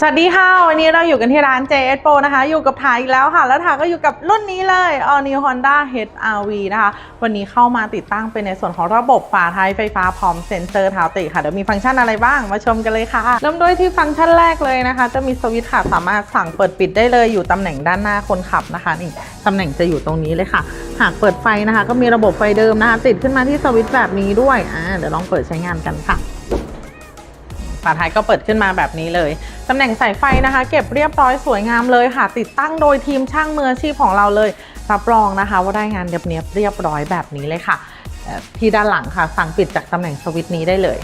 สวัสดีค่ะ วันนี้เราอยู่กันที่ร้าน JS Pro นะคะ อยู่กับถายอีกแล้วค่ะ แล้วถายก็อยู่กับรุ่นนี้เลย All New Honda HR-V นะคะ วันนี้เข้ามาติดตั้งเป็นในส่วนของระบบฝาท้ายไฟฟ้าพร้อมเซ็นเซอร์เท้าติค่ะ เดี๋ยวมีฟังก์ชันอะไรบ้างมาชมกันเลยค่ะ เริ่มด้วยที่ฟังก์ชันแรกเลยนะคะ จะมีสวิตช์ค่ะสามารถสั่งเปิดปิดได้เลยอยู่ตำแหน่งด้านหน้าคนขับนะคะนี่ตำแหน่งจะอยู่ตรงนี้เลยค่ะ หากเปิดไฟนะคะ ก็มีระบบไฟเดิมนะคะ ติดขึ้นมาที่สวิตช์แบบนี้ด้วยอ่าเดี๋ยวลองเปิดใช้งานกันค่ะ ฝาท้ายก็เปิดขึ้นมาแบบนี้เลย ตำแหน่งสายไฟนะคะ เก็บเรียบร้อยสวยงามเลยค่ะ ติดตั้งโดยทีมช่างมืออาชีพของเราเลย รับรองนะคะ ว่าได้งานเนียบเรียบร้อยแบบนี้เลยค่ะ ที่ด้านหลังค่ะ สั่งปิดจากตำแหน่งสวิตช์นี้ได้เลย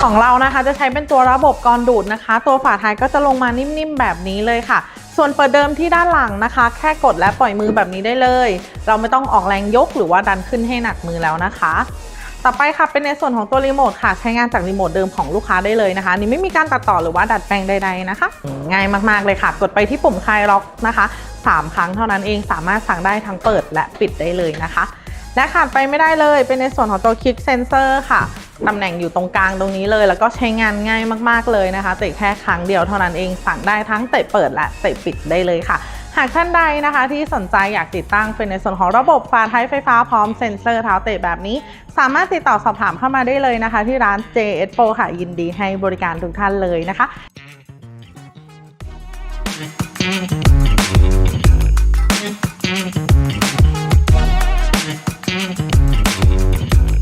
ของเรานะคะจะใช้เป็นตัวระบบกรดูดนะคะ ตัวฝาท้ายก็จะลงมานิ่มๆแบบนี้เลยค่ะ ส่วนเปิดเดิมที่ด้านหลังนะคะ แค่กดและปล่อยมือแบบนี้ได้เลย เราไม่ต้องออกแรงยกหรือว่าดันขึ้นให้หนักมือแล้วนะคะ ต่อไปค่ะเป็นในส่วนของตัวรีโมทค่ะใช้งานจากรีโมทเดิมของลูกค้าได้เลยนะคะ นี่ไม่มีการตัดต่อหรือว่าดัดแปลงใดๆนะคะ ง่ายมากๆเลยค่ะ กดไปที่ปุ่มคลายล็อกนะคะ 3 ครั้งเท่านั้นเองสามารถสั่งได้ทั้งเปิดและปิดได้เลยนะคะ และขาดไปไม่ได้เลยเป็นในส่วนของตัว Kick Sensor ค่ะตำแหน่งอยู่ตรงกลางตรงนี้เลย แล้วก็ใช้งานง่ายมากๆเลยนะคะเตะแค่ครั้งเดียวเท่านั้นเองสั่งได้ทั้งเตะเปิดและเตะปิดได้เลยค่ะ หากท่านใดนะคะที่สนใจอยากติดตั้งเป็นในส่วนของระบบฝาท้ายไฟฟ้าพร้อมเซ็นเซอร์เท้าเตะแบบนี้ สามารถติดต่อสอบถามเข้ามาได้เลยนะคะ ที่ร้าน JS Pro ค่ะยินดีให้บริการทุกท่านเลยนะคะ